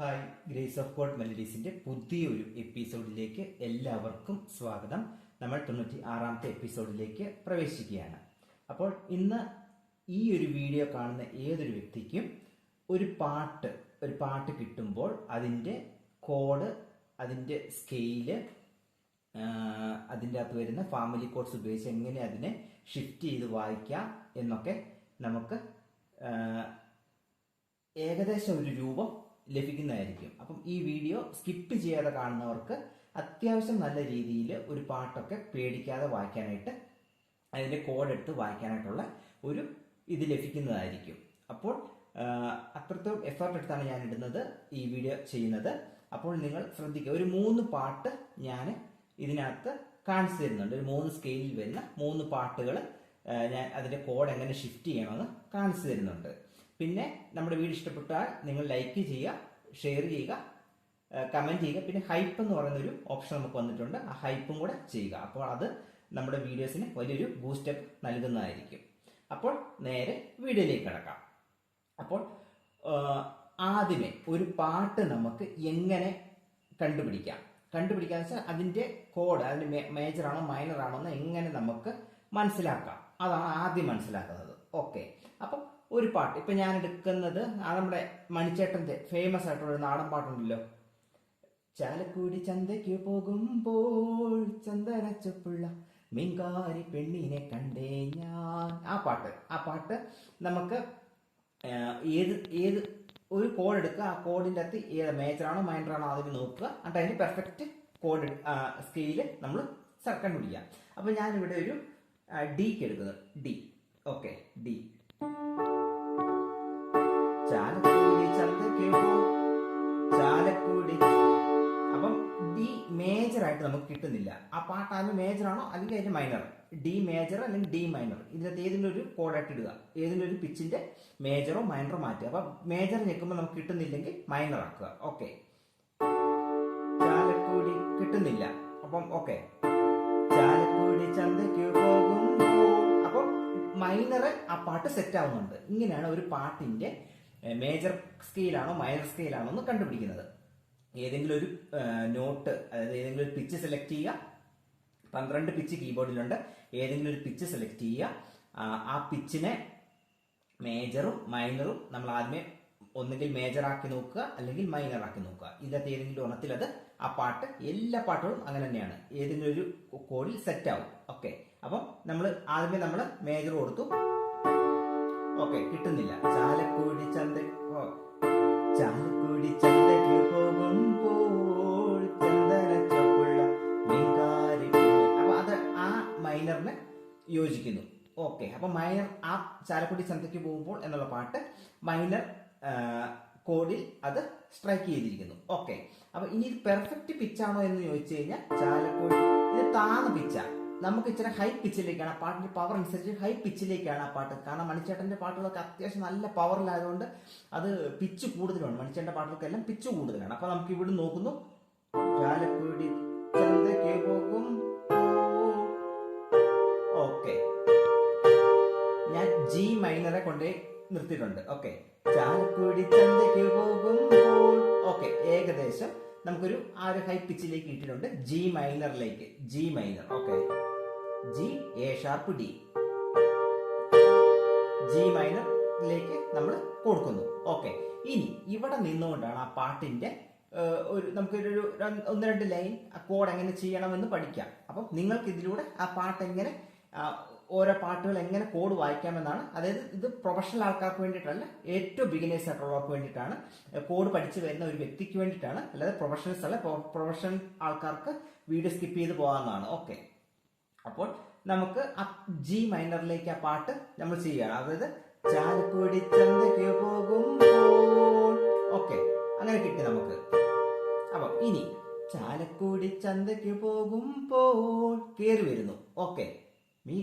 Hi grace of God മെലഡീസിന്റെ പുതിയൊരു എപ്പിസോഡിലേക്ക് എല്ലാവർക്കും സ്വാഗതം. നമ്മൾ തൊണ്ണൂറ്റി ആറാമത്തെ എപ്പിസോഡിലേക്ക് പ്രവേശിക്കുകയാണ്. അപ്പോൾ ഇന്ന് ഈ ഒരു വീഡിയോ കാണുന്ന ഏതൊരു വ്യക്തിക്കും ഒരു പാട്ട് ഒരു പാട്ട് കിട്ടുമ്പോൾ അതിന്റെ കോഡ് അതിന്റെ സ്കെയിൽ അതിന്റെ അകത്ത് വരുന്ന ഫാമിലി കോഡ്സ് ഉപയോഗിച്ച് എങ്ങനെ അതിനെ ഷിഫ്റ്റ് ചെയ്ത് വായിക്കാം എന്നൊക്കെ നമുക്ക് ഏകദേശം ഒരു രൂപം ലഭിക്കുന്നതായിരിക്കും. അപ്പം ഈ വീഡിയോ സ്കിപ്പ് ചെയ്യാതെ കാണുന്നവർക്ക് അത്യാവശ്യം നല്ല രീതിയിൽ ഒരു പാട്ടൊക്കെ പേടിക്കാതെ വായിക്കാനായിട്ട് അതിന്റെ കോഡ് എടുത്ത് വായിക്കാനായിട്ടുള്ള ഒരു ഇത് ലഭിക്കുന്നതായിരിക്കും. അപ്പോൾ അത്രത്തോളം എഫേർട്ട് എടുത്താണ് ഞാൻ ഇടുന്നത് ഈ വീഡിയോ ചെയ്യുന്നത്. അപ്പോൾ നിങ്ങൾ ശ്രദ്ധിക്കുക ഒരു മൂന്ന് പാട്ട് ഞാൻ ഇതിനകത്ത് കാണിച്ചു തരുന്നുണ്ട്. ഒരു മൂന്ന് സ്കെയിലിൽ വരുന്ന മൂന്ന് പാട്ടുകൾ ഞാൻ അതിന്റെ കോഡ് എങ്ങനെ ഷിഫ്റ്റ് ചെയ്യണമെന്ന് കാണിച്ചു തരുന്നുണ്ട്. പിന്നെ നമ്മുടെ വീഡിയോ ഇഷ്ടപ്പെട്ടാൽ നിങ്ങൾ ലൈക്ക് ചെയ്യുക ഷെയർ ചെയ്യുക കമന്റ് ചെയ്യുക. പിന്നെ ഹൈപ്പ് എന്ന് പറയുന്ന ഒരു ഓപ്ഷൻ നമുക്ക് വന്നിട്ടുണ്ട്. ആ ഹൈപ്പും കൂടെ ചെയ്യുക. അപ്പോൾ അത് നമ്മുടെ വീഡിയോസിന് വലിയൊരു ബൂസ്റ്റപ്പ് നൽകുന്നതായിരിക്കും. അപ്പോൾ നേരെ വീഡിയോയിലേക്ക് കിടക്കാം. അപ്പോൾ ആദ്യമേ ഒരു പാട്ട് നമുക്ക് എങ്ങനെ കണ്ടുപിടിക്കാം? കണ്ടുപിടിക്കാന്ന് വെച്ചാൽ അതിന്റെ കോഡ് അതിന്റെ മേജറാണോ ആണോ എന്ന് എങ്ങനെ നമുക്ക് മനസ്സിലാക്കാം? അതാണ് ആദ്യം മനസ്സിലാക്കുന്നത്. ഓക്കെ അപ്പം ഒരു പാട്ട്. ഇപ്പൊ ഞാൻ എടുക്കുന്നത് ആ നമ്മുടെ മണിച്ചേട്ടന്റെ ഫേമസ് ആയിട്ടുള്ള ഒരു നാടൻ പാട്ടുണ്ടല്ലോ. ചാലക്കുടി ചന്തയ്ക്ക് പോകുമ്പോൾ ചന്ദനച്ചപ്പുള്ള മിങ്കാരി പെണ്ണിനെ കണ്ടേ ഞാൻ. ആ പാട്ട്. ആ പാട്ട് നമുക്ക് ഏത് ഏത് ഒരു കോഡ് എടുക്കുക. ആ കോഡിന്റെ അകത്ത് ഏത് മേജറാണോ ആണോ അതിന് നോക്കുക. എന്നിട്ട് അതിന് പെർഫെക്റ്റ് കോഡ് സ്കെയിൽ നമ്മൾ കണ്ടുപിടിക്കുക അപ്പം ഞാനിവിടെ ഒരു ഡിക്ക് എടുക്കുന്നത്. ഡി ഓക്കെ ഡി ചാലക്കുടി ചന്ത പോ ചാലക്കുടി. അപ്പം ഡി മേജർ ആയിട്ട് നമുക്ക് കിട്ടുന്നില്ല. ആ പാട്ട് അതിന് മേജർ ആണോ? അല്ലെങ്കിൽ അതിന്റെ മൈനർ ഡി മേജർ അല്ലെങ്കിൽ ഡി മൈനർ ഇതിനകത്ത് ഏതെങ്കിലും ഒരു കോഡായിട്ട് ഇടുക. ഏതെങ്കിലും ഒരു പിച്ചിന്റെ മേജറോ മൈനറോ മാറ്റുക. അപ്പൊ മേജർ ഞെക്കുമ്പോൾ നമുക്ക് കിട്ടുന്നില്ലെങ്കിൽ മൈനർ ആക്കുക. ഓക്കെ ചാലക്കുടി കിട്ടുന്നില്ല. അപ്പം ഓക്കെ ചാലക്കുടി ചന്തയ്ക്ക് പോകുമ്പോൾ. അപ്പം മൈനർ ആ പാട്ട് സെറ്റ് ആവുന്നുണ്ട്. ഇങ്ങനെയാണ് ഒരു പാട്ടിന്റെ മേജർ സ്കെയിലാണോ മൈനർ സ്കെയിലാണോ എന്ന് കണ്ടുപിടിക്കുന്നത്. ഏതെങ്കിലും ഒരു നോട്ട് അതായത് ഏതെങ്കിലും ഒരു പിച്ച് സെലക്ട് ചെയ്യുക. പന്ത്രണ്ട് പിച്ച് കീബോർഡിലുണ്ട് ഏതെങ്കിലും ഒരു പിച്ച് സെലക്ട് ചെയ്യുക. ആ, പിച്ചിനെ മേജറും മൈനറും നമ്മൾ ആദ്യമേ ഒന്നുകിൽ മേജർ ആക്കി നോക്കുക അല്ലെങ്കിൽ മൈനർ ആക്കി നോക്കുക. ഇതിനകത്ത് ഏതെങ്കിലും ഒണത്തിൽ അത് ആ പാട്ട് എല്ലാ പാട്ടുകളും അങ്ങനെ തന്നെയാണ്. ഏതെങ്കിലും ഒരു കോഡിൽ സെറ്റ് ആവും. ഓക്കെ അപ്പം നമ്മൾ ആദ്യമേ നമ്മൾ മേജർ കൊടുത്തു. ഓക്കെ കിട്ടുന്നില്ല ചാലക്കുടി ചന്ത. ചാലക്കുടി ചന്തയ്ക്ക് പോകുമ്പോൾ ചന്ദന. അപ്പൊ അത് ആ മൈനറിന് യോജിക്കുന്നു ഓക്കെ അപ്പൊ മൈനർ ആ ചാലക്കുടി ചന്തയ്ക്ക് പോകുമ്പോൾ എന്നുള്ള പാട്ട് മൈനർ കോഡിൽ അത് സ്ട്രൈക്ക് ചെയ്തിരിക്കുന്നു ഓക്കെ അപ്പൊ ഇനി പെർഫെക്റ്റ് പിച്ചാണോ എന്ന് ചോദിച്ചു കഴിഞ്ഞാൽ ചാലക്കുടി ഇത് താന്ന പിച്ചാ നമുക്ക് ഇച്ചിരി ഹൈ പിച്ചിലേക്കാണ് ആ പാട്ടിന്റെ പവർ അനുസരിച്ച് ഹൈ പിച്ചിലേക്കാണ് ആ പാട്ട്. കാരണം മണിച്ചേട്ടന്റെ പാട്ടുകളൊക്കെ അത്യാവശ്യം നല്ല പവറിലായതുകൊണ്ട് അത് പിച്ച് കൂടുതലാണ് മണിച്ചേട്ടന്റെ പാട്ടുകൾക്കെല്ലാം പിച്ച് കൂടുതലാണ്. അപ്പൊ നമുക്ക് ഇവിടെ നോക്കുന്നു. ചാലക്കുടി പോകും. ഓക്കെ. ഞാൻ ജി മൈനറെ കൊണ്ടേ നിർത്തിയിട്ടുണ്ട്. ഓക്കെ. ചാലക്കുടി ചന്തയ്ക്ക് പോകുമ്പോൾ ഓക്കെ. ഏകദേശം നമുക്കൊരു ആ ഒരു ഹൈ പിച്ചിലേക്ക് ഇട്ടിട്ടുണ്ട് G മൈനറിലേക്ക് G minor okay. G A sharp D G മൈനറിലേക്ക് നമ്മൾ കൊടുക്കുന്നു. ഓക്കെ ഇനി ഇവിടെ നിന്നുകൊണ്ടാണ് ആ പാട്ടിന്റെ ഒരു നമുക്ക് ഒരു രണ്ട്- ഒന്ന് രണ്ട് ലൈൻ കോഡ് എങ്ങനെ ചെയ്യണമെന്ന് പഠിക്കാം. അപ്പം നിങ്ങൾക്ക് ഇതിലൂടെ ആ പാട്ട് എങ്ങനെ ഓരോ പാട്ടുകൾ എങ്ങനെ കോഡ് വായിക്കാമെന്നാണ് അതായത് ഇത് പ്രൊഫഷണൽ ആൾക്കാർക്ക് വേണ്ടിയിട്ടല്ല ഏറ്റവും ബിഗിനേഴ്സ് ആയിട്ടുള്ളവർക്ക് വേണ്ടിയിട്ടാണ് കോഡ് പഠിച്ചു വരുന്ന ഒരു വ്യക്തിക്ക് വേണ്ടിയിട്ടാണ് അല്ലാതെ പ്രൊഫഷണൽസ് അല്ല പ്രൊഫഷണൽ ആൾക്കാർക്ക് വീഡിയോ സ്കിപ്പ് ചെയ്ത് പോകാവുന്നതാണ്. ഓക്കെ അപ്പോൾ നമുക്ക് ആ ജി മൈനറിലേക്ക് ആ പാട്ട് നമ്മൾ ചെയ്യുകയാണ്. അതായത് ചാലക്കുടി ചന്തയ്ക്ക് പോകുമ്പോൾ. ഓക്കെ അങ്ങനെ കിട്ടി നമുക്ക്. അപ്പൊ ഇനി ചാലക്കുടി ചന്തയ്ക്ക് പോകുമ്പോൾ കേറി വരുന്നു. ഓക്കെ മീ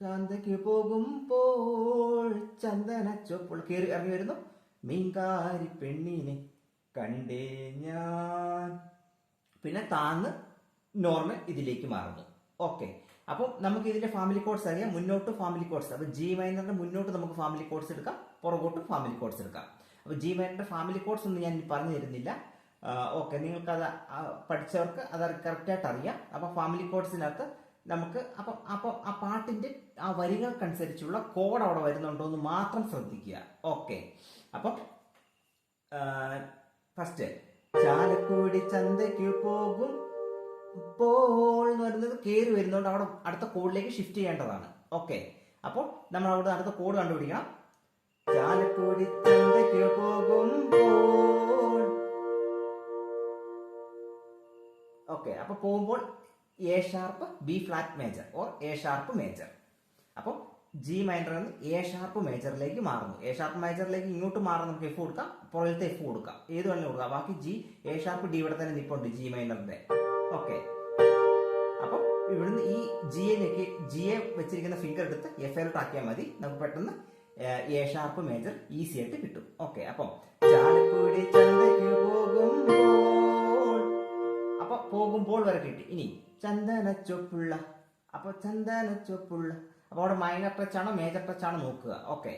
ചന്തയ്ക്ക് പോകുമ്പോൾ ചന്ദന ചൊപ്പോൾ കേറി ഇറങ്ങി വരുന്നു. മീൻകാരി പെണ്ണിനെ കണ്ടേ ഞാൻ. പിന്നെ താന്ന് നോർമൽ ഇതിലേക്ക് മാറുന്നു. ഓക്കെ അപ്പം നമുക്ക് ഇതിന്റെ ഫാമിലി കോഡ്സ് അറിയാം. മുന്നോട്ട് ഫാമിലി കോഡ്സ് അപ്പൊ ജി മൈനറിന്റെ മുന്നോട്ട് നമുക്ക് ഫാമിലി കോഡ്സ് എടുക്കാം. പുറകോട്ട് ഫാമിലി കോഡ്സ് എടുക്കാം. അപ്പോൾ ജി മൈനറിന്റെ ഫാമിലി കോഡ്സ് ഒന്നും ഞാൻ പറഞ്ഞു തരുന്നില്ല. ഓക്കെ നിങ്ങൾക്ക് അത് പഠിച്ചവർക്ക് അത് കറക്റ്റായിട്ട് അറിയാം. അപ്പോൾ ഫാമിലി കോഡ്സിനകത്ത് നമുക്ക് അപ്പം അപ്പോൾ ആ പാട്ടിന്റെ ആ വരികൾക്കനുസരിച്ചുള്ള കോഡ് അവിടെ വരുന്നുണ്ടോ എന്ന് മാത്രം ശ്രദ്ധിക്കുക. ഓക്കെ അപ്പം ഫസ്റ്റ് ചാലക്കുടി ചന്തയ്ക്ക് പോകും. ഇപ്പോൾ എന്ന് പറയുന്നത് കയറി വരുന്നതുകൊണ്ട് അവിടെ അടുത്ത കോഡിലേക്ക് ഷിഫ്റ്റ് ചെയ്യേണ്ടതാണ്. ഓക്കെ അപ്പോൾ നമ്മൾ അവിടെ അടുത്ത കോഡ് പോകുമ്പോൾ. ഓക്കെ അപ്പൊ പോകുമ്പോൾ A sharp B flat major or A sharp major അപ്പോൾ ജി മൈനറിൽ നിന്ന് എ ഷാർപ്പ് മേജറിലേക്ക് മാറുന്നു എ ഷാർപ്പ് മേജറിലേക്ക് ഇങ്ങോട്ട് മാറുന്ന നമുക്ക് എഫ് കൊടുക്കാം. പുറത്തെ എഫ് കൊടുക്കാം. ഏത് വേണമെങ്കിലും കൊടുക്കാം. ബാക്കി ജി എ ഷാർപ്പ് ഡി ഇവിടെ തന്നെ നിപ്പുണ്ട് ജി മൈനറിന്റെ ഓക്കെ. അപ്പം ഇവിടുന്ന് ഈ ജി എ ഞെക്കി ജി എ വെച്ചിരിക്കുന്ന ഫിംഗർ എടുത്ത് എഫ് എലോട്ട് ആക്കിയാൽ മതി. നമുക്ക് പെട്ടെന്ന് എ ഷാർപ്പ് മേജർ ഈസി ആയിട്ട് കിട്ടും. ഓക്കെ അപ്പം അപ്പൊ പോകുമ്പോൾ വരെ കിട്ടി. ഇനി ചന്ദന ചൊപ്പുള്ള അപ്പൊ ചന്ദന ചൊപ്പുള്ള അപ്പൊ അവിടെ മൈനർ ടച്ച് ആണോ മേജർ ടച്ച് ആണോ നോക്കുക. ഓക്കെ.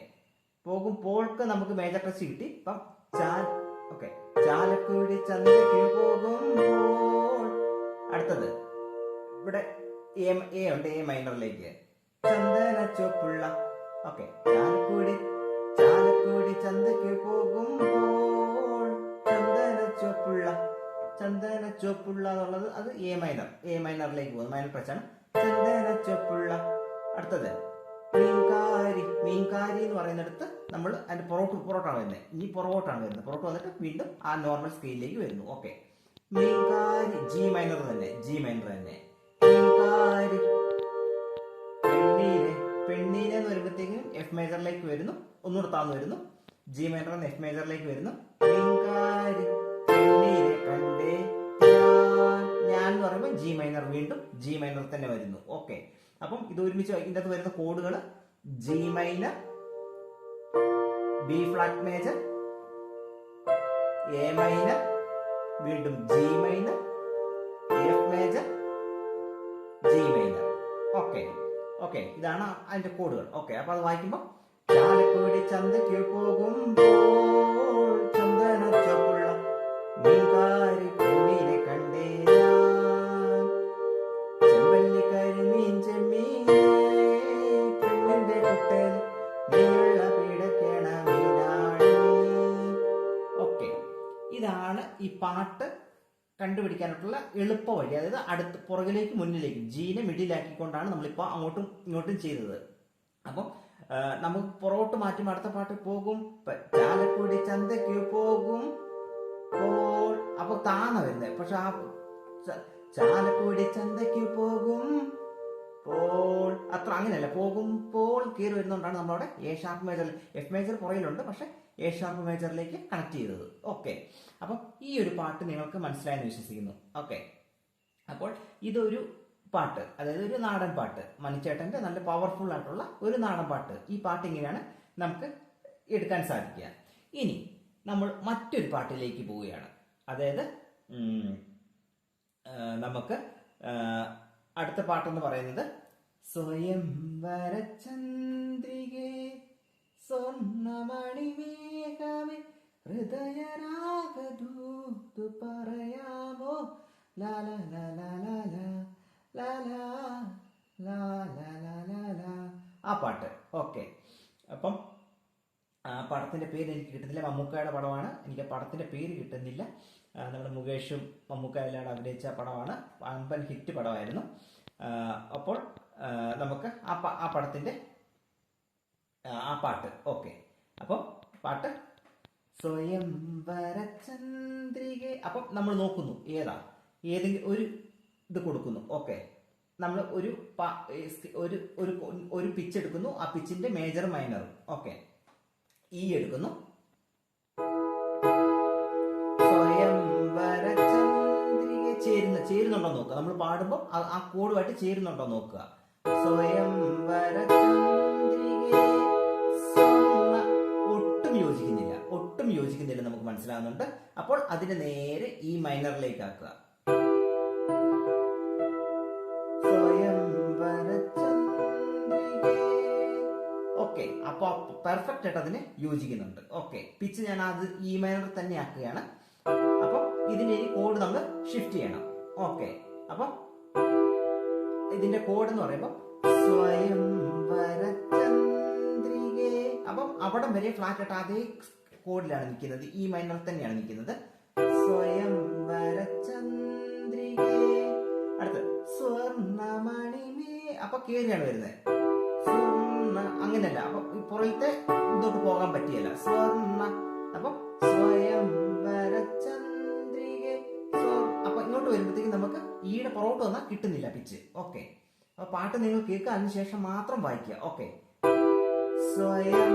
പോകുമ്പോൾക്ക് നമുക്ക് മേജർ ടച്ച് കിട്ടി. ഇപ്പം ചാൽ ഓക്കെ. ചാലക്കുടി ചന്തയ്ക്ക് പോകുമ്പോൾ അടുത്തത്. ഇവിടെ എ ഉണ്ട് A മൈനറിലേക്ക് Chandana ചുവപ്പുള്ള okay Chalakudy Chalakudy ചന്തയ്ക്ക് പോകുമ്പോൾ ചന്ദന ചുവപ്പുള്ള ചന്ദന ചുവപ്പുള്ള എന്നുള്ളത് അത് എ മൈനർ എ മൈനറിലേക്ക് പോകുന്നു മൈനർ ടച്ചാണ് ചന്ദന ചുവപ്പുള്ള അടുത്തത്. മീൻകാരി മീൻകാരി എന്ന് പറയുന്നിടത്ത് നമ്മൾ അതിന്റെ പുറകോട്ട് പുറകോട്ടാണ് വരുന്നത്. ഇനി പുറകോട്ടാണ് വരുന്നത്. പുറകോട്ട് വന്നിട്ട് വീണ്ടും ആ നോർമൽ സ്കെയിലിലേക്ക് വരുന്നു. ഓക്കെ മീൻകാരി ജി മൈനർ തന്നെ ജി മൈനർ തന്നെ. മീൻകാരി പെണ്ണീനെ പെണ്ണീനെ എന്ന് വരുമ്പോഴത്തേക്കും എഫ് മേജറിലേക്ക് വരുന്നു ഒന്നുകൂടെ താന്ന് വരുന്നു. ജി മൈനർ എന്ന് എഫ് മേജറിലേക്ക് വരുന്നു. മീൻകാരി പെണ്ണീനെ കണ്ടേ ഞാൻ എന്ന് പറയുമ്പോൾ ജി മൈനർ വീണ്ടും ജി മൈനർ തന്നെ വരുന്നു. ഓക്കെ അപ്പം ഇത് ഒരുമിച്ച് ഇതിന്റെ അകത്ത് വരുന്ന കോഡുകൾ G minor B flat major A minor വീണ്ടും G minor F major G minor okay okay ഇതാണ് അതിന്റെ കോഡുകൾ ഓക്കെ അപ്പൊ അത് വായിക്കുമ്പോൾ ചാലക്കുടി ചന്തയ്ക്ക് പോകുമ്പോൾ ചന്ദന ചൊപ്പുള്ള മീൻകാരി പാട്ട് കണ്ടുപിടിക്കാനായിട്ടുള്ള എളുപ്പ വഴി അതായത് അടുത്ത് പുറകിലേക്ക് മുന്നിലേക്ക് ജീനെ മിഡിലാക്കിക്കൊണ്ടാണ് നമ്മളിപ്പോൾ അങ്ങോട്ടും ഇങ്ങോട്ടും ചെയ്തത്. അപ്പം നമുക്ക് പുറകോട്ട് മാറ്റി അടുത്ത പാട്ട് പോകും. ചാലക്കുടി ചന്തയ്ക്ക് പോകും. അപ്പൊ താന്ന വരുന്നത്. പക്ഷെ ആ ചാലക്കുടി ചന്തയ്ക്ക് പോകും. പോൾ അത്ര അങ്ങനെയല്ല. പോകും പോൾ കീറി വരുന്നതുകൊണ്ടാണ് നമ്മളവിടെ A sharp major F major പുറകിലുണ്ട്. പക്ഷെ എ ഷാർപ്പ് മേജറിലേക്ക് കണക്ട് ചെയ്തത്. ഓക്കെ അപ്പം ഈ ഒരു പാട്ട് നിങ്ങൾക്ക് മനസ്സിലായെന്ന് വിശ്വസിക്കുന്നു. ഓക്കെ അപ്പോൾ ഇതൊരു പാട്ട്. അതായത് ഒരു നാടൻ പാട്ട്. മണിച്ചേട്ടന്റെ നല്ല പവർഫുൾ ആയിട്ടുള്ള ഒരു നാടൻ പാട്ട്. ഈ പാട്ട് ഇങ്ങനെയാണ് നമുക്ക് എടുക്കാൻ സാധിക്കുക. ഇനി നമ്മൾ മറ്റൊരു പാട്ടിലേക്ക് പോവുകയാണ്. അതായത് നമുക്ക് അടുത്ത പാട്ടെന്ന് പറയുന്നത് സ്വയം വരചന്ദ്രികേ സ്വർണമണിമേഘമേ ഹൃദയരാഗദൂതു പറയാമോ ലാല ലാല ആ പാട്ട് ഓക്കെ അപ്പം ആ പടത്തിന്റെ പേര് എനിക്ക് കിട്ടുന്നില്ല മമ്മൂക്കയുടെ പടമാണ് എനിക്ക് ആ പടത്തിന്റെ പേര് കിട്ടുന്നില്ല നമ്മുടെ മുകേഷും മമ്മൂക്ക അഭിനയിച്ച പടമാണ് അമ്പൻ ഹിറ്റ് പടമായിരുന്നു അപ്പോൾ നമുക്ക് ആ ആ പടത്തിന്റെ ആ, പാട്ട്. ഓക്കെ. അപ്പോൾ പാട്ട്. സ്വയം വരചന്ദ്രിക അപ്പം നമ്മൾ നോക്കുന്നു. ഏതാ? ഏതെങ്കിലും ഒരു ഇത് കൊടുക്കുന്നു. ഓക്കെ. നമ്മൾ ഒരു ഒരു ഒരു ഒരു പിച്ച് എടുക്കുന്നു. ആ പിച്ചിന്റെ മേജർ മൈനർ ഓക്കെ. ഈ എടുക്കുന്നു. ചേരുന്ന ചേരുന്നുണ്ടോ നോക്കുക. നമ്മൾ പാടുമ്പോൾ ആ കോഡുമായിട്ട് ചേരുന്നുണ്ടോ നോക്കുക. സ്വയം വരചന്ദ്രിക ഒട്ടും യോജിക്കുന്നില്ല നമുക്ക് മനസ്സിലാകുന്നുണ്ട് അപ്പോൾ അതിന് നേരെ ഈ മൈനറിലേക്ക് ആക്കുക. ഓക്കെ അപ്പൊ ആ പെർഫെക്റ്റ് ആയിട്ട് അതിന് യോജിക്കുന്നുണ്ട്. ഓക്കെ പിച്ച് ഞാൻ അത് ഇ മൈനറിൽ തന്നെ ആക്കുകയാണ്. അപ്പോൾ ഇതിന്റെ ഈ കോഡ് നമ്മൾ ഷിഫ്റ്റ് ചെയ്യണം. ഓക്കെ അപ്പം ഇതിന്റെ കോഡ് എന്ന് പറയുമ്പോൾ സ്വയം അപ്പം അവിടം വരെ ഫ്ലാറ്റ് ആയിട്ട് അതേ കോഡിലാണ് നിൽക്കുന്നത്. ഈ മൈനർ തന്നെയാണ് നിൽക്കുന്നത്. സ്വയം വരചന്ദ്രികേ. സ്വർണമണിമേ. അപ്പൊ കേറിയാണ് വരുന്നത്. സ്വർണ അങ്ങനെയല്ല. അപ്പൊ പുറത്തെ ഇതോട്ട് പോകാൻ പറ്റിയല്ല. സ്വർണ അപ്പൊ സ്വയം വരചന്ദ്രികെ. അപ്പൊ ഇങ്ങോട്ട് വരുമ്പോഴത്തേക്ക് നമുക്ക് ഈയുടെ പുറകോട്ട് വന്നാൽ കിട്ടുന്നില്ല പിച്ച് ഓക്കെ അപ്പൊ പാട്ട് നിങ്ങൾ കേൾക്കുക. അതിനുശേഷം മാത്രം വായിക്കുക. ഓക്കെ സ്വയം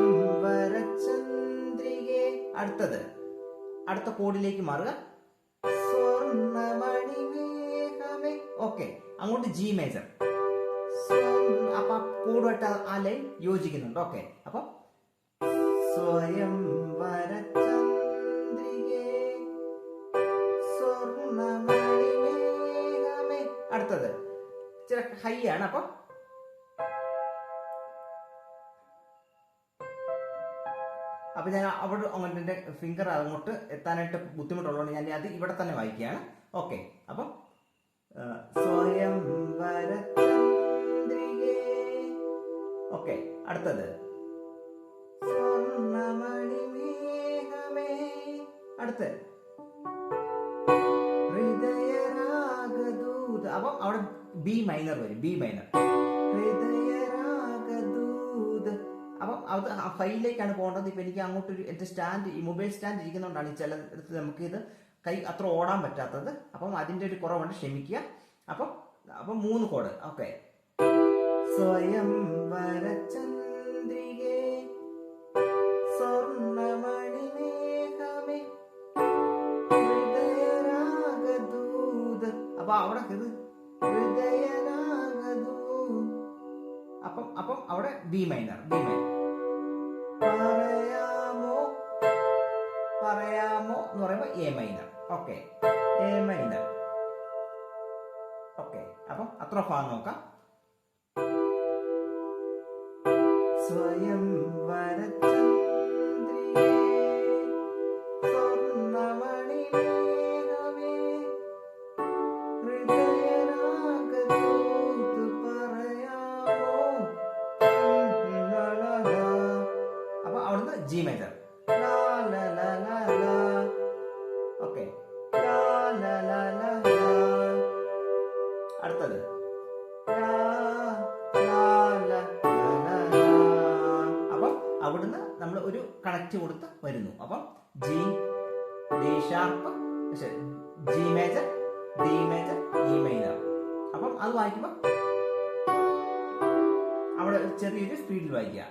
അടുത്തത്. അടുത്ത കോഡിലേക്ക് മാറുക. സ്വർണമണിമേഘമേ. ഓക്കെ അങ്ങോട്ട് ജി മേജർ അപ്പൊ കൂടുമായിട്ട് ആ- ലൈൻ യോജിക്കുന്നുണ്ട്. ഓക്കെ അപ്പൊ സ്വയം അടുത്തത്. ചില ഹൈ ആണ്. അപ്പൊ അപ്പൊ ഞാൻ അവിടെ അങ്ങോട്ട് എന്റെ ഫിംഗർ അങ്ങോട്ട് എത്താനായിട്ട് ബുദ്ധിമുട്ടുള്ളതുകൊണ്ട് ഞാൻ അത് ഇവിടെ തന്നെ വായിക്കുകയാണ്. ഓക്കെ അപ്പം സ്വയം ഓക്കെ അടുത്തത്. അടുത്ത്. ഹൃദയരാഗദൂത്. അപ്പം അവിടെ ബി മൈനർ വരും. ബി മൈനർ ഫൈലിലേക്കാണ് പോകേണ്ടത്. ഇപ്പം എനിക്ക് അങ്ങോട്ട് ഒരു എന്റെ സ്റ്റാൻഡ് ഈ മൊബൈൽ സ്റ്റാൻഡ് ഇരിക്കുന്നതുകൊണ്ടാണ് ഈ ചിലയിടത്ത് നമുക്ക് ഇത് കൈ അത്ര ഓടാൻ പറ്റാത്തത്. അപ്പം അതിന്റെ ഒരു കുറവുണ്ട്. ക്ഷമിക്കുക. അപ്പം അപ്പം മൂന്ന് കോഡ്. ഓക്കെ. സ്വയം അപ്പൊ അവിടെ ഇത് ഹൃദയരാഗദൂത്. അപ്പം അപ്പം അവിടെ ബി മൈനർ ബി മൈനർ പറയുമ്പോൾ A minor okay A minor okay അപ്പം അത്ര ഭാഗം നോക്കാം. സ്വയം വരചന്ദ്രികേ അപ്പം അവിടുന്ന് നമ്മൾ ഒരു കണക്ട് കൊടുത്ത് വരുന്നു. അപ്പം G D sharp G major D major E minor അപ്പം അത് വായിക്കുമ്പോൾ അവിടെ ചെറിയൊരു സ്പീഡിൽ വായിക്കുക.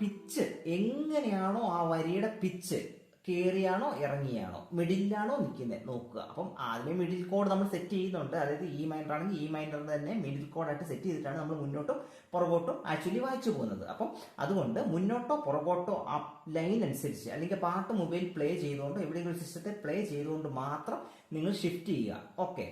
പിച്ച് എങ്ങനെയാണോ ആ വരിയുടെ പിച്ച് കയറിയാണോ ഇറങ്ങിയാണോ മിഡിലാണോ നിൽക്കുന്നത് നോക്കുക. അപ്പം ആദ്യമേ മിഡിൽ കോഡ് നമ്മൾ സെറ്റ് ചെയ്യുന്നുണ്ട്. അതായത് ഈ മൈൻഡർ ആണെങ്കിൽ ഈ മൈൻഡർ തന്നെ മിഡിൽ കോഡായിട്ട് സെറ്റ് ചെയ്തിട്ടാണ് നമ്മൾ മുന്നോട്ടും പുറകോട്ടും ആക്ച്വലി വായിച്ചു പോകുന്നത്. അപ്പം അതുകൊണ്ട് മുന്നോട്ടോ പുറകോട്ടോ ആ ലൈൻ അനുസരിച്ച് അല്ലെങ്കിൽ പാട്ട് മൊബൈൽ പ്ലേ ചെയ്തുകൊണ്ട് എവിടെയെങ്കിലും സിസ്റ്റത്തെ പ്ലേ ചെയ്തുകൊണ്ട് മാത്രം നിങ്ങൾ ഷിഫ്റ്റ് ചെയ്യുക. ഓക്കെ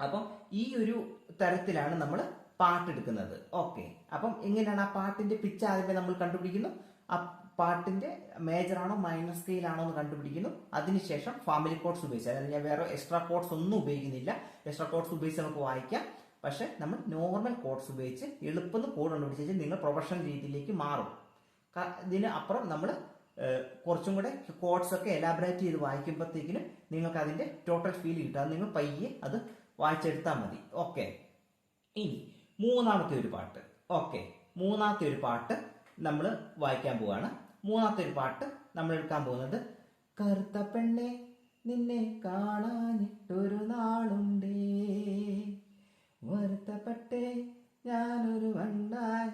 അപ്പം ഈ ഒരു തരത്തിലാണ് നമ്മൾ പാട്ടെടുക്കുന്നത് ഓക്കെ അപ്പം എങ്ങനെയാണ് ആ പാട്ടിന്റെ പിച്ച് ആദ്യമേ നമ്മൾ കണ്ടുപിടിക്കുന്നു? ആ പാട്ടിന്റെ മേജർ ആണോ മൈനർ സ്കെയിൽ ആണോ എന്ന് കണ്ടുപിടിക്കുന്നു. അതിനുശേഷം ഫാമിലി കോഡ്സ് ഉപയോഗിച്ച് അതായത് ഞാൻ വേറെ എക്സ്ട്രാ കോഡ്സ് ഒന്നും ഉപയോഗിക്കുന്നില്ല. എക്സ്ട്രാ കോഡ്സ് ഉപയോഗിച്ച് നമുക്ക് വായിക്കാം. പക്ഷെ നമ്മൾ നോർമൽ കോഡ്സ് ഉപയോഗിച്ച് എളുപ്പം കോഡ് കണ്ടുപിടിച്ച് നിങ്ങൾ പ്രൊഫഷണൽ രീതിയിലേക്ക് മാറും. ഇതിന് അപ്പുറം നമ്മൾ കുറച്ചും കൂടെ കോഡ്സ് ഒക്കെ എലാബറേറ്റ് ചെയ്ത് വായിക്കുമ്പോഴത്തേക്കിനും നിങ്ങൾക്ക് അതിന്റെ ടോട്ടൽ ഫീൽ കിട്ടും. അത് നിങ്ങൾ പയ്യെ അത് വായിച്ചെടുത്താൽ മതി. ഓക്കെ ഇനി മൂന്നാമത്തെ ഒരു പാട്ട്. ഓക്കെ മൂന്നാമത്തെ ഒരു പാട്ട് നമ്മൾ വായിക്കാൻ പോവാണ്. മൂന്നാമത്തെ ഒരു പാട്ട് നമ്മൾ എടുക്കാൻ പോകുന്നത് കറുത്ത പെണ്ണെ നിന്നെ കാണാനിട്ടൊരു നാളുണ്ടേ. വരുത്തപ്പെട്ടേ ഞാനൊരു വണ്ടായി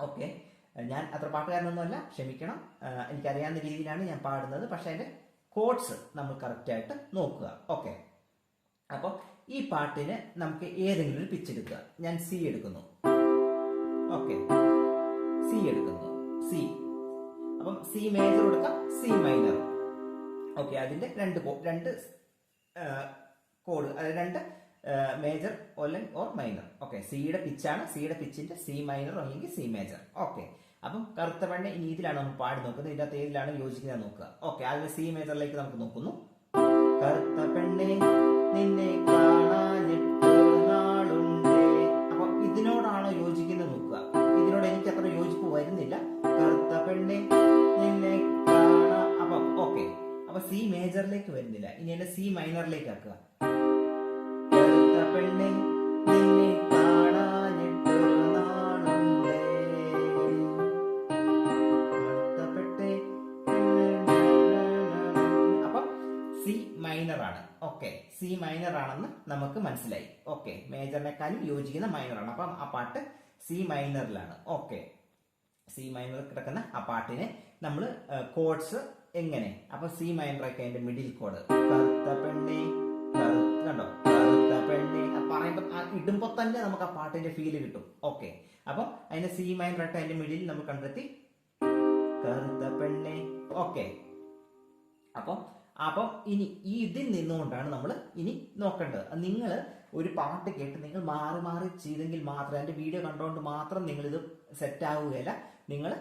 ഓക്കെ ഞാൻ അത്ര പാട്ടുകാരനൊന്നുമല്ല. ക്ഷമിക്കണം. എനിക്കറിയാവുന്ന രീതിയിലാണ് ഞാൻ പാടുന്നത്. പക്ഷെ അതിന്റെ കോഡ്സ് നമ്മൾ കറക്റ്റായിട്ട് നോക്കുക. ഓക്കെ അപ്പോൾ ഈ പാട്ടിന് നമുക്ക് ഏതെങ്കിലും ഒരു പിച്ച് എടുക്കുക. ഞാൻ സി എടുക്കുന്നു. ഓക്കെ സി എടുക്കുന്നു. സി അപ്പം സി മേജർ കൊടുക്കാം. സി മൈനർ ഓക്കെ അതിന്റെ രണ്ട് രണ്ട് കോഡ് അതായത് രണ്ട് മേജർ അല്ലെങ്കിൽ ഓർ മൈനർ ഓക്കെ സിയുടെ പിച്ചാണ് സിയുടെ പിച്ചിന്റെ സി മൈനർ അല്ലെങ്കിൽ സി മേജർ ഓക്കെ അപ്പം കറുത്ത പെണ്ണ ഇനി ഇതിലാണ് നമ്മൾ പാടി നോക്കുന്നത്. ഇതിന്റെ അകത്ത് ഏതിലാണ് യോജിക്കുന്നത് നോക്കുക. ഓക്കെ അതിന് സി മേജറിലേക്ക് നമുക്ക് നോക്കുന്നു. കറുത്ത പെണ്ണെ നിന്നെ സി മേജറിലേക്ക് വരുന്നില്ല. ഇനി എന്നെ സി മൈനറിലേക്ക് ആക്കുക. നിന്നെ സി മൈനർ ആണ് മൈനർ ആണെന്ന് നമുക്ക് മനസ്സിലായി. ഓക്കെ. മേജറിനെക്കാളും യോജിക്കുന്ന മൈനർ ആണ് അപ്പം ആ പാട്ട് സി മൈനറിലാണ്. ഓക്കെ. സി മൈനറിൽ കിടക്കുന്ന ആ പാട്ടിനെ നമ്മൾ കോഡ്സ് എങ്ങനെ? അപ്പൊ സി മൈനറൊക്കെ അതിന്റെ മിഡിൽ കോഡ് കറുത്ത പെണ്ണി കണ്ടോ? കറുത്ത പെണ്ണി. പറയുമ്പോൾ പറയുമ്പോ ഇടുമ്പോ തന്നെ നമുക്ക് ആ പാട്ടിന്റെ ഫീൽ കിട്ടും. ഓക്കെ അപ്പൊ അതിന്റെ സി മൈനറായിട്ട് അതിന്റെ മിഡിൽ നമ്മൾ കണ്ടെത്തി. കറുത്ത പെണ്ണെ. ഓക്കെ അപ്പം അപ്പം ഇനി ഈ ഇതിൽ നിന്നുകൊണ്ടാണ് നമ്മൾ ഇനി നോക്കേണ്ടത്. നിങ്ങൾ ഒരു പാട്ട് കേട്ട് നിങ്ങൾ മാറി മാറി ചെയ്തെങ്കിൽ മാത്രം എന്റെ വീഡിയോ കണ്ടുകൊണ്ട് മാത്രം നിങ്ങൾ ഇത് സെറ്റ് ആവുകയില്ല. നിങ്ങൾ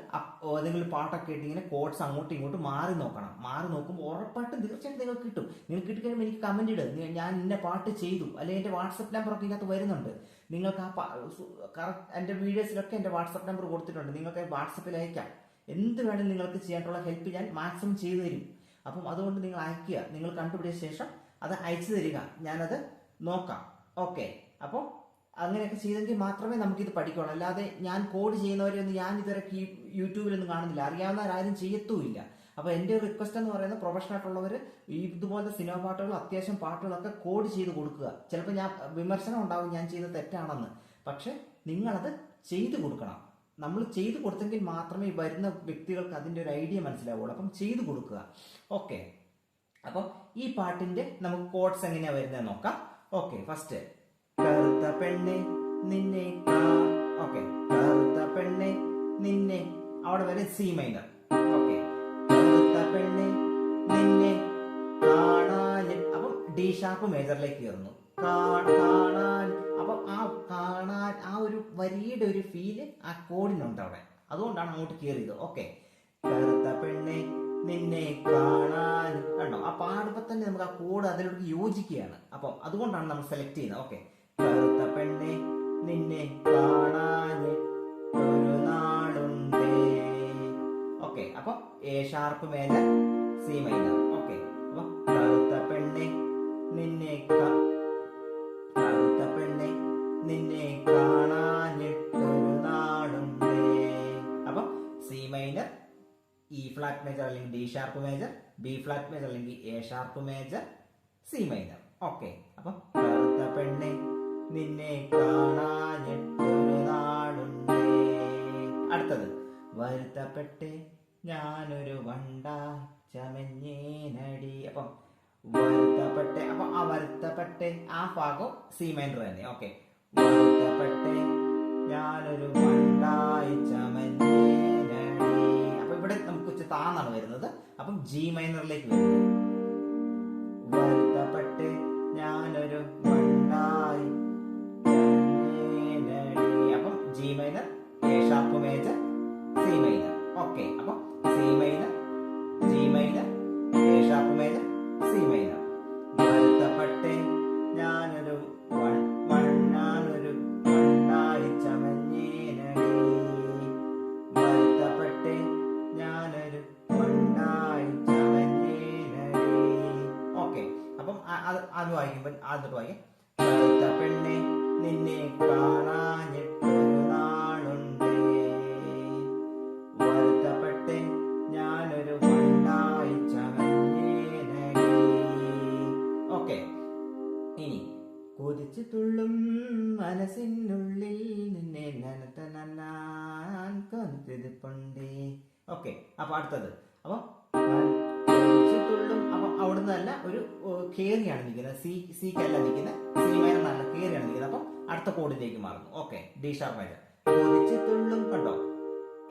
ഏതെങ്കിലും പാട്ടൊക്കെ കേട്ട് ഇങ്ങനെ കോഡ്സ് അങ്ങോട്ടും ഇങ്ങോട്ടും മാറി നോക്കണം. മാറി നോക്കുമ്പോൾ ഉറപ്പായിട്ടും തീർച്ചയായിട്ടും നിങ്ങൾക്ക് കിട്ടും. നിങ്ങൾക്ക് കിട്ടിക്കഴിയുമ്പോൾ എനിക്ക് കമന്റ് ഇടും. ഞാൻ ഇന്ന പാട്ട് ചെയ്തു. അല്ലെങ്കിൽ എന്റെ വാട്സപ്പ് നമ്പറൊക്കെ ഇതിനകത്ത് വരുന്നുണ്ട്. നിങ്ങൾക്ക് ആ കറക്റ്റ് എന്റെ വീഡിയോസിലൊക്കെ എന്റെ വാട്സപ്പ് നമ്പർ കൊടുത്തിട്ടുണ്ട്. നിങ്ങൾക്ക് വാട്സപ്പിൽ അയക്കാം. എന്ത് വേണമെങ്കിലും നിങ്ങൾക്ക് ചെയ്യാനുള്ള ഹെൽപ്പ് ഞാൻ മാക്സിമം ചെയ്തു തരും. അപ്പം അതുകൊണ്ട് നിങ്ങൾ അയക്കുക. നിങ്ങൾ കണ്ടുപിടിച്ച ശേഷം അത് അയച്ചു തരിക. ഞാനത് നോക്കാം. ഓക്കെ അപ്പോൾ അങ്ങനെയൊക്കെ ചെയ്തെങ്കിൽ മാത്രമേ നമുക്കിത് പഠിക്കുള്ളൂ. അല്ലാതെ ഞാൻ കോഡ് ചെയ്യുന്നവരെയൊന്നും ഞാൻ ഇതുവരെ യൂട്യൂബിലൊന്നും കാണുന്നില്ല. അറിയാവുന്ന അറിയാവുന്നവരാരും ചെയ്യത്തുമില്ല. അപ്പോൾ എന്റെ ഒരു റിക്വസ്റ്റ് എന്ന് പറയുന്നത് പ്രൊഫഷണൽ ആയിട്ടുള്ളവർ ഈ ഇതുപോലത്തെ സിനിമ പാട്ടുകൾ അത്യാവശ്യം പാട്ടുകളൊക്കെ കോഡ് ചെയ്ത് കൊടുക്കുക. ചിലപ്പോൾ ഞാൻ വിമർശനം ഉണ്ടാവും ഞാൻ ചെയ്യുന്നത് തെറ്റാണെന്ന്. പക്ഷെ നിങ്ങളത് ചെയ്തു കൊടുക്കണം. നമ്മൾ ചെയ്തു കൊടുത്തെങ്കിൽ മാത്രമേ വരുന്ന വ്യക്തികൾക്ക് അതിന്റെ ഒരു ഐഡിയ മനസ്സിലാവുള്ളൂ. അപ്പം ചെയ്തു കൊടുക്കുക. ഓക്കെ അപ്പം ഈ പാട്ടിന്റെ നമുക്ക് കോഡ്സ് എങ്ങനെയാണ് വരുന്നത് നോക്കാം. ഓക്കെ ഫസ്റ്റ് കറുത്ത പെണ്ണെ നിന്നെ ഓക്കെ കറുത്ത പെണ്ണെ നിന്നെ. അവിടെ വരെ സി മൈനർ ഓക്കെ കറുത്ത പെണ്ണെ നിന്നെ കാണാൻ. അപ്പം ഡി ഷാർപ്പ് മേജറിലേക്ക് കയറുന്നു. കാണാൻ. അപ്പം ആ കാണാൻ ആ ഒരു വരിയുടെ ഒരു ഫീൽ ആ കോഡിനുണ്ട് അവിടെ. അതുകൊണ്ടാണ് അങ്ങോട്ട് കയറിയത്. ഓക്കെ കറുത്ത പെണ്ണെ നിന്നെ കാണാൻ. കണ്ടോ? ആ പാടുമ്പോൾ തന്നെ നമുക്ക് ആ കോഡ് അതിലോട്ട് യോജിക്കുകയാണ്. അപ്പം അതുകൊണ്ടാണ് നമ്മൾ സെലക്ട് ചെയ്യുന്നത്. ഓക്കെ കറുത്ത പെണ്ണെ നിന്നെ കാണാൻ ഒരു നാളുണ്ടേ. ഓക്കെ അപ്പൊ A sharp major C minor okay അപ്പൊ കറുത്ത പെണ്ണെ നിന്നെ കറുത്ത പെണ്ണെ നിന്നെ കാണാഞ്ഞിട്ടൊരു നാളുണ്ടേ. അപ്പൊ C minor E flat major അല്ലെങ്കിൽ D sharp major B flat major അല്ലെങ്കിൽ A sharp major C minor okay വരുത്തപ്പെട്ട് ഞാനൊരു വണ്ട ചമഞ്ഞേനടി. അപ്പം വരുത്തപ്പെട്ട് അപ്പൊ ആ വരുത്തപ്പെട്ട് ആ ഭാഗം സി തന്നെ. ഓക്കെ വരുത്തപ്പെട്ട് ഞാനൊരു വണ്ടായി ചമഞ്ഞേനടി. അപ്പൊ ഇവിടെ നമുക്ക് ഉച്ച താന്നാണ് വരുന്നത്. അപ്പം ജി മൈനറിലേക്ക് വരുന്നത് വരുത്തപ്പെട്ട് ഞാനൊരു വണ്ടായി അപ്പം G minor A sharp major C minor അപ്പൊ അടുത്തത്. അപ്പൊ തുള്ളും അവിടുന്ന് തന്നെ ഒരു കേറിയാണ് നിൽക്കുന്നത്. സി സിക്കല്ല നിൽക്കുന്നത്. സി മൈനർ നല്ല കേറിയാണ് നിൽക്കുന്നത്. അപ്പൊ അടുത്ത കോഡിലേക്ക് മാറുന്നു. ഓക്കെ ഡി ഷാർപ്പ് മൈനർ കൊതിച്ചു തുള്ളും കണ്ടോ?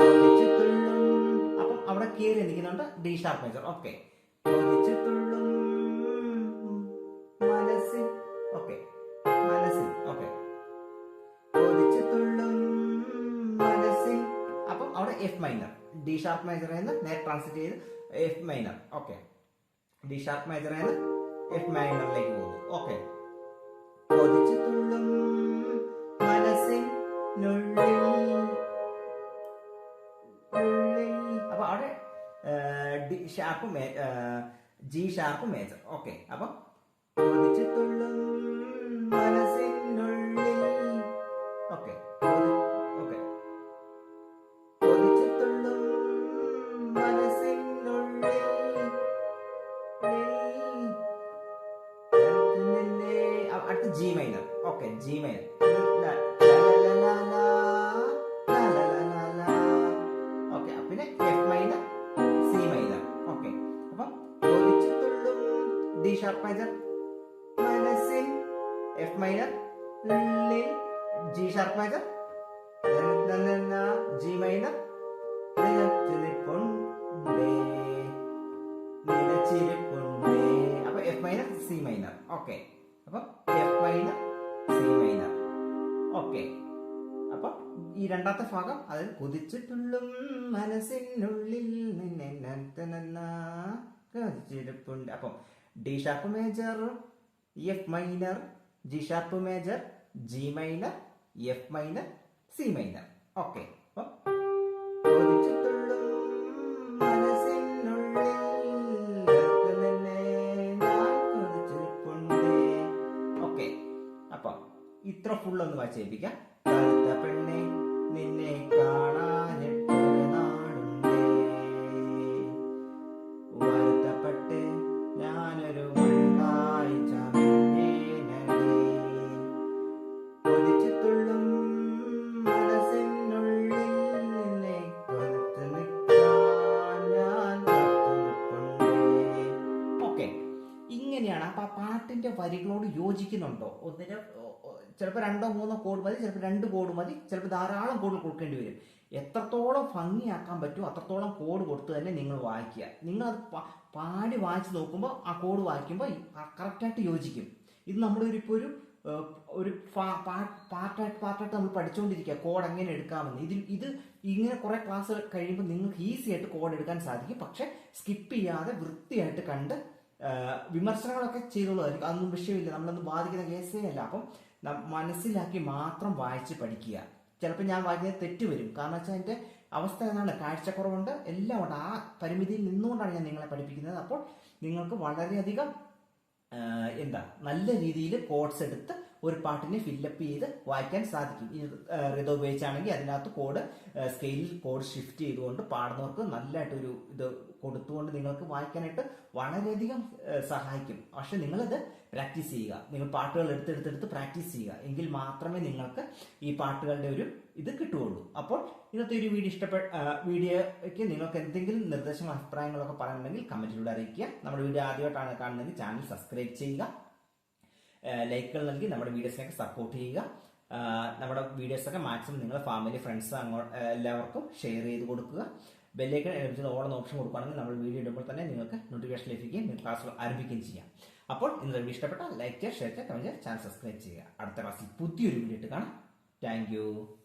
കൊതിച്ചു തുള്ളും അപ്പം അവിടെ കേറി നിൽക്കുന്നുണ്ട് ഡി ഷാർപ്പ് മേജർ ഓക്കെ കൊതിച്ചു തുള്ളും എഫ് മൈനർ ഡി ഷാർപ്പ് മേജറിൽ നിന്ന് നേരെ ട്രാൻസ്ലേറ്റ് ചെയ്ത് F minor okay D sharp മേജറിൽ നിന്ന് എഫ് മൈനറിലേക്ക് പോകുന്നു. ഓക്കെ കൊതിച്ചു അപ്പൊ അവിടെ D sharp G sharp major okay അപ്പം എഫ് മൈനർ. ഉള്ളിൽ G sharp minor. G minor. നിലച്ചിരിപ്പുണ്ടേ നിലച്ചിരിപ്പുണ്ടേ അപ്പൊ F minor C minor. Okay. അപ്പം F minor C minor. Okay. അപ്പൊ ഈ രണ്ടാമത്തെ ഭാഗം അതിൽ കുതിച്ചിട്ടുള്ളും മനസ്സിനുള്ളിൽ കൊതിച്ചിരിപ്പുണ്ട് അപ്പം D sharp major F minor G sharp major G minor F minor C minor. Okay. അപ്പം ഇത്ര ഫുൾ ഒന്ന് വായിച്ചേൽപ്പിക്കാം യോജിക്കുന്നുണ്ടോ ഒന്നിന് ചിലപ്പോൾ രണ്ടോ മൂന്നോ കോഡ് മതി ചിലപ്പോൾ രണ്ട് കോഡ് മതി ചിലപ്പോൾ ധാരാളം കോഡ് കൊടുക്കേണ്ടി വരും. എത്രത്തോളം ഭംഗിയാക്കാൻ പറ്റുമോ അത്രത്തോളം കോഡ് കൊടുത്ത് തന്നെ നിങ്ങൾ വായിക്കുക. നിങ്ങൾ അത് പാടി വായിച്ച് നോക്കുമ്പോൾ ആ കോഡ് വായിക്കുമ്പോൾ കറക്റ്റായിട്ട് യോജിക്കും. ഇത് നമ്മുടെ ഒരു ഇപ്പോൾ ഒരു ഒരു പാർട്ടായിട്ട് പാർട്ടായിട്ട് നമ്മൾ പഠിച്ചുകൊണ്ടിരിക്കുക കോഡ് എങ്ങനെ എടുക്കാമെന്ന്. ഇതിൽ ഇത് ഇങ്ങനെ കുറെ ക്ലാസ് കഴിയുമ്പോൾ നിങ്ങൾക്ക് ഈസി ആയിട്ട് കോഡ് എടുക്കാൻ സാധിക്കും. പക്ഷെ സ്കിപ്പ് ചെയ്യാതെ വൃത്തിയായിട്ട് കണ്ട് വിമർശനങ്ങളൊക്കെ ചെയ്തോളായിരിക്കും അതൊന്നും വിഷയമില്ല. നമ്മളൊന്നും ബാധിക്കുന്ന കേസേ അല്ല. അപ്പം മനസ്സിലാക്കി മാത്രം വായിച്ച് പഠിക്കുക. ചിലപ്പോൾ ഞാൻ വായിക്കുന്നത് തെറ്റ് വരും. കാരണം വെച്ചാൽ എന്റെ അവസ്ഥ എന്താണ്? കാഴ്ചക്കുറവുണ്ട്. എല്ലാം ഉണ്ട്. ആ പരിമിതിയിൽ നിന്നുകൊണ്ടാണ് ഞാൻ നിങ്ങളെ പഠിപ്പിക്കുന്നത്. അപ്പോൾ നിങ്ങൾക്ക് വളരെയധികം എന്താ നല്ല രീതിയിൽ കോഡ്സ് എടുത്ത് ഒരു പാട്ടിനെ ഫില്ലപ്പ് ചെയ്ത് വായിക്കാൻ സാധിക്കും. ഈ റിത ഉപയോഗിച്ചാണെങ്കിൽ അതിനകത്ത് കോഡ് സ്കെയിലിൽ കോഡ് ഷിഫ്റ്റ് ചെയ്തുകൊണ്ട് പാടുന്നവർക്ക് നല്ലതായിട്ടൊരു ഇത് കൊടുത്തുകൊണ്ട് നിങ്ങൾക്ക് വായിക്കാനായിട്ട് വളരെയധികം സഹായിക്കും. പക്ഷെ നിങ്ങളിത് പ്രാക്ടീസ് ചെയ്യുക. നിങ്ങൾ പാട്ടുകൾ എടുത്തെടുത്തെടുത്ത് പ്രാക്ടീസ് ചെയ്യുക. എങ്കിൽ മാത്രമേ നിങ്ങൾക്ക് ഈ പാട്ടുകളുടെ ഒരു ഇത് കിട്ടുകയുള്ളൂ. അപ്പോൾ ഇന്നത്തെ ഒരു വീഡിയോ ഇഷ്ടപ്പെട്ട വീഡിയോയ്ക്ക് നിങ്ങൾക്ക് എന്തെങ്കിലും നിർദ്ദേശങ്ങൾ അഭിപ്രായങ്ങളൊക്കെ പറയണമെങ്കിൽ കമന്റിലൂടെ അറിയിക്കുക. നമ്മുടെ വീഡിയോ ആദ്യമായിട്ടാണ് കാണുന്നതെങ്കിൽ ചാനൽ സബ്സ്ക്രൈബ് ചെയ്യുക. ലൈക്കുകൾ നൽകി നമ്മുടെ വീഡിയോസിനൊക്കെ സപ്പോർട്ട് ചെയ്യുക. നമ്മുടെ വീഡിയോസൊക്കെ മാക്സിമം നിങ്ങളുടെ ഫാമിലി ഫ്രണ്ട്സ് അങ്ങോട്ട് എല്ലാവർക്കും ഷെയർ ചെയ്ത് കൊടുക്കുക. ബെല്ലേക്ക് എഴുതി ഓടുന്ന ഓപ്ഷൻ കൊടുക്കുകയാണെങ്കിൽ നമ്മൾ വീഡിയോ ഇടുമ്പോൾ തന്നെ നിങ്ങൾക്ക് നോട്ടിഫിക്കേഷൻ ലഭിക്കുകയും നിങ്ങൾ ക്ലാസ് ആരംഭിക്കുകയും ചെയ്യാം. അപ്പോൾ ഇന്നത്തെ വീഡിയോ ഇഷ്ടപ്പെട്ട ലൈക്ക് ചെയ്യുക ഷെയർ ചെയ്യുക കമന്റ് ചെയ്യുക ചാനൽ സബ്സ്ക്രൈബ് ചെയ്യുക. അടുത്ത ക്ലാസ്സിൽ പുതിയൊരു വീഡിയോ ഇട്ട് കാണാം. താങ്ക്